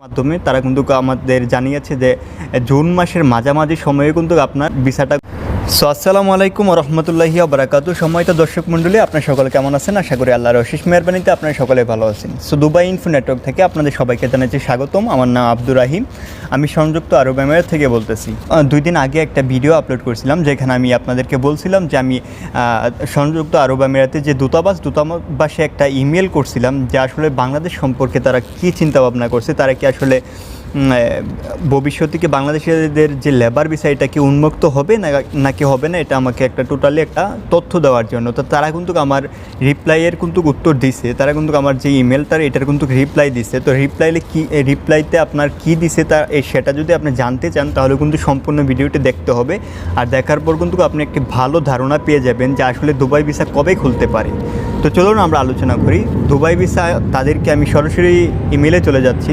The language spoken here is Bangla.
মাধ্যমে তারা কিন্তু আমাদের জানিয়েছে যে জুন মাসের মাঝামাঝি সময়ে কিন্তু আপনার ভিসাটা সো, আসসালামু আলাইকুম রহমতুল্লাহি বারাকাতু সময়ত দর্শক মণ্ডলী, আপনার সকলে কেমন আছেন? আশা করি আল্লাহর অশেষ মেহরবানিতে আপনারা সকলে ভালো আছেন। সো, দুবাই ইনফো নেটওয়ার্ক থেকে আপনাদের সবাইকে জানাচ্ছি স্বাগতম। আমার নাম আব্দুর রাহিম। আমি সংযুক্ত আরব আমিরাত থেকে বলতেছি। দুই দিন আগে একটা ভিডিও আপলোড করেছিলাম, যেখানে আমি আপনাদেরকে বলছিলাম যে আমি সংযুক্ত আরব আমিরাতে যে দূতাবাস, দূতাবাসে একটা ইমেল করছিলাম যে আসলে বাংলাদেশ সম্পর্কে তারা কী চিন্তা ভাবনা করছে, তারা কি আসলে ভবিষ্যতে কি বাংলাদেশিদের যে লেবার বিষয় এটা কি উন্মুক্ত হবে না, নাকি হবে না? এটা আমাকে একটা টোটালি একটা তথ্য দেওয়ার জন্য। তো তারা কিন্তু আমার রিপ্লাইয়ের কিন্তু উত্তর দিছে। তারা কিন্তু আমার যে ইমেলটার এটার কিন্তু রিপ্লাই দিছে। তো রিপ্লাইলে কি রিপ্লাইতে আপনার কি দিছে, তা সেটা যদি আপনি জানতে চান, তাহলে কিন্তু সম্পূর্ণ ভিডিওটি দেখতে হবে। আর দেখার পর কিন্তু আপনি একটি ভালো ধারণা পেয়ে যাবেন যে আসলে দুবাই ভিসা কবে খুলতে পারে। তো চলুন আমরা আলোচনা করি। দুবাই ভিসা তাদেরকে আমি সরাসরি ইমেলে চলে যাচ্ছি।